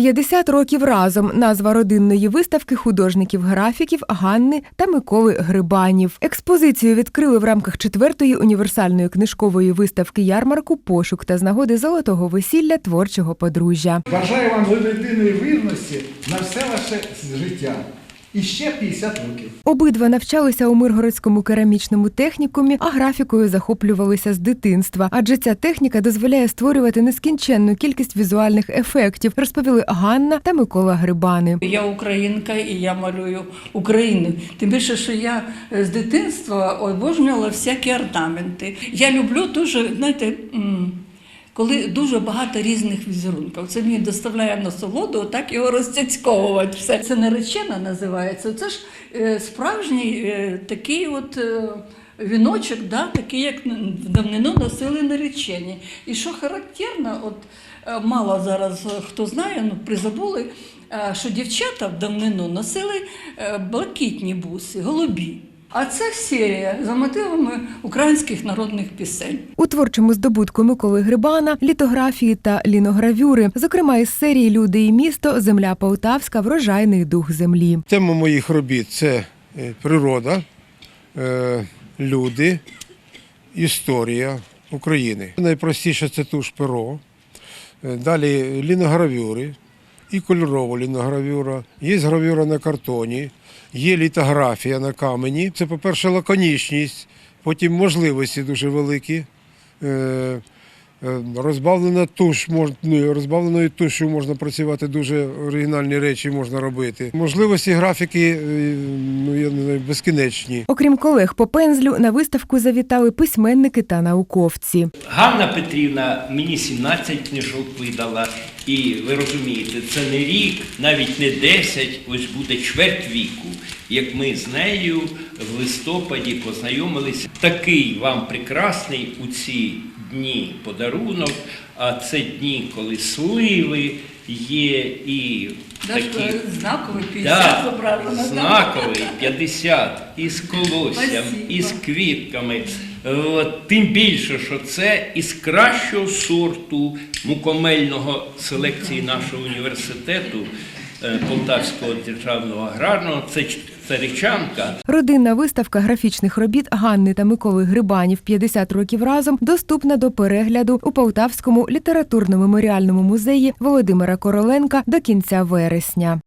50 років разом назва родинної виставки художників-графіків Ганни та Миколи Грибанів. Експозицію відкрили в рамках четвертої універсальної книжкової виставки ярмарку Пошук та з нагоди золотого весілля творчого подружжя. Бажаю вам єдиної вірності на все ваше життя. І ще 50 років. Обидва навчалися у Миргородському керамічному технікумі, а графікою захоплювалися з дитинства. Адже ця техніка дозволяє створювати нескінченну кількість візуальних ефектів, розповіли Ганна та Микола Грибани. Я українка і я малюю Україну. Тим більше, що я е, з дитинства обожнювала всякі орнаменти. Я люблю дуже, знаєте, коли дуже багато різних візерунків. Це мені доставляє насолоду, так його розцяцьковувати. Все це наречена називається. Це ж е, справжній е, такий от. е, Віночок, да, такий, як в давнину носили наречені. І що характерно, от мало зараз хто знає, ну призабули, що дівчата в давнину носили блакитні буси, голубі. А це серія за мотивами українських народних пісень. У творчому здобутку Миколи Грибана літографії та ліногравюри, зокрема із серії Люди і місто, Земля Полтавська, врожайний дух землі. Тема моїх робіт це е, природа, е, люди, історія України. Найпростіше це туш перо. Е, Далі ліногравюри і кольорова ліногравюра. Є гравюра на картоні, є літографія на камені. Це, по-перше, лаконічність, потім можливості дуже великі. Е, е, Розбавлена туш, ну, розбавленою тушу можна працювати, дуже оригінальні речі можна робити. Можливості графіки е, ну, я не знаю, безкінечні. Окрім колег по пензлю, на виставку завітали письменники та науковці. Ганна Петрівна мені 17 книжок видала, і ви розумієте, це не рік, навіть не 10, ось буде чверть віку, як ми з нею в листопаді познайомилися. Такий вам прекрасний у ці дні подарунок, а це дні, коли сливи є і Даже такі. знаковий 50 Да, зображено. знаковий 50 із колоссям, із квітками. От, тим більше, що це із кращого сорту мукомельного селекції нашого університету е, Полтавського державного аграрного. Це царичанка. Родинна виставка графічних робіт Ганни та Миколи Грибанів 50 років разом доступна до перегляду у Полтавському літературно-меморіальному музеї Володимира Короленка до кінця вересня.